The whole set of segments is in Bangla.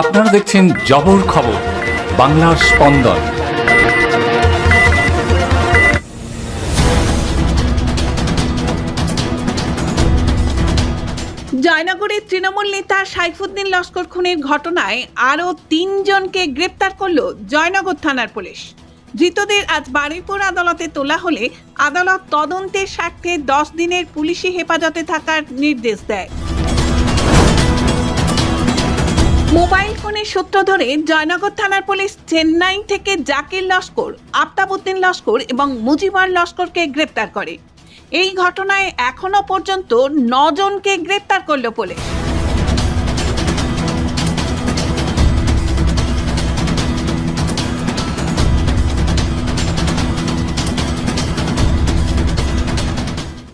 আপনারা দেখছেন জবর খবর, বাংলার স্পন্দন। জয়নগরে তৃণমূল নেতা সাইফুদ্দিন লস্কর খুনের ঘটনায় আরও তিনজনকে গ্রেপ্তার করল জয়নগর থানার পুলিশ। ধৃতদের আজ বারুইপুর আদালতে তোলা হলে আদালত তদন্তের স্বার্থে দশ দিনের পুলিশি হেফাজতে থাকার নির্দেশ দেয়। মোবাইল ফোনের সূত্র ধরে জয়নগর থানার পুলিশ চেন্নাই থেকে জাকির লস্কর, আফতাবুদ্দিন লস্কর এবং মুজিবর লস্করকে গ্রেপ্তার করে। এই ঘটনায় এখনও পর্যন্ত নজনকে গ্রেপ্তার করল পুলিশ।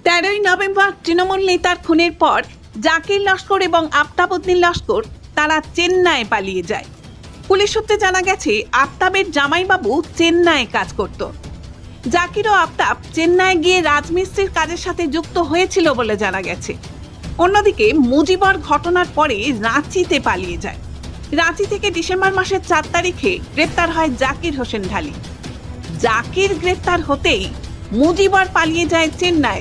তেরোই নভেম্বর তৃণমূল নেতার খুনের পর জাকির লস্কর এবং আফতাবুদ্দিন লস্কর তারা চেন্নাই পালিয়ে যায়। পুলিশ সূত্রে জানা গেছে, আফতাবের জামাইবাবু চেন্নাইয়ে কাজ করত। জাকির ও আফতাব চেন্নাই গিয়ে রাজমিস্ত্রির কাজের সাথে যুক্ত হয়েছিল বলে জানা গেছে। অন্যদিকে, মুজিবর ঘটনার পরে রাঁচিতে পালিয়ে যায়। রাঁচি থেকে ডিসেম্বর মাসের চার তারিখে গ্রেপ্তার হয় জাকির হোসেন ঢালি। জাকির গ্রেপ্তার হতেই মুজিবর পালিয়ে যায় Chennai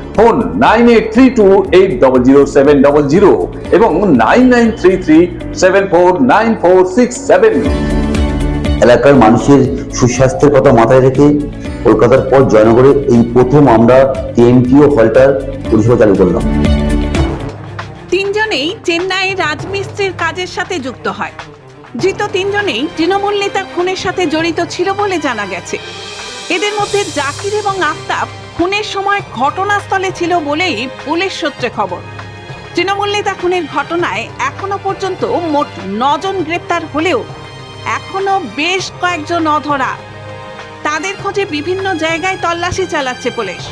phone nine eight three two eight double zero seven double zero এবং nine nine three three seven four nine four six seven. এলাকার মানুষের সুস্বাস্থ্যের কথা মাথায় রেখে কলকাতার পর জয়নগরে এই প্রথম আমরা টিএমটিও হলটার পরিষেবা চালু করলাম। তিনজনেই চেন্নাইয়ে রাজমিস্ত্রির কাজের সাথে যুক্ত হয়। ধৃত তিনজনেই তৃণমূল নেতার খুনের সাথে জড়িত ছিল বলে জানা গেছে। এদের মধ্যে জাকির এবং আফতাব খুনের সময় ঘটনাস্থলে ছিল বলেই পুলিশ সূত্রে খবর। তৃণমূল নেতা খুনের ঘটনায় এখনও পর্যন্ত মোট নজন গ্রেপ্তার হলেও এখনও বেশ কয়েকজন অধরা। তাদের খোঁজে বিভিন্ন জায়গায় তল্লাশি চালাচ্ছে পুলিশ।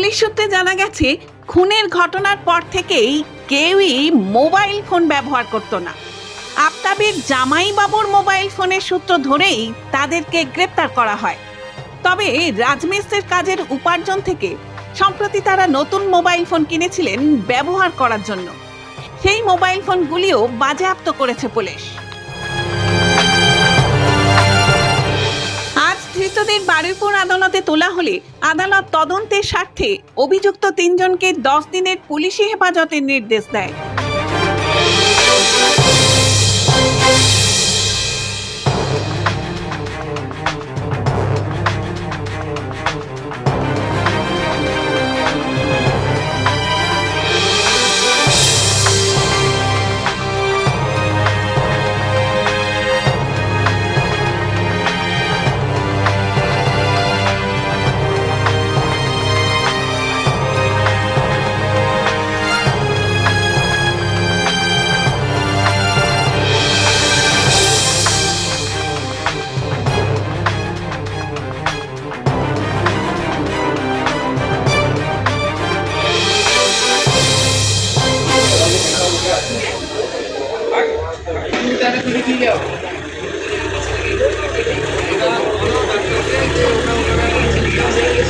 পুলিশ সূত্রে জানা গেছে, খুনের ঘটনার পর থেকেই কেউই মোবাইল ফোন ব্যবহার করত না। আফতাবের জামাইবাবুর মোবাইল ফোনের সূত্র ধরেই তাদেরকে গ্রেপ্তার করা হয়। তবে রাজমিস্ত্রির কাজের উপার্জন থেকে সম্প্রতি তারা নতুন মোবাইল ফোন কিনেছিলেন ব্যবহার করার জন্য। সেই মোবাইল ফোনগুলিও বাজেয়াপ্ত করেছে পুলিশ। ধৃতদের বারুইপুর আদালতে তোলা হলে আদালত তদন্তের স্বার্থে অভিযুক্ত তিনজনকে দশ দিনের পুলিশি হেফাজতের নির্দেশ দেয়। Thank you.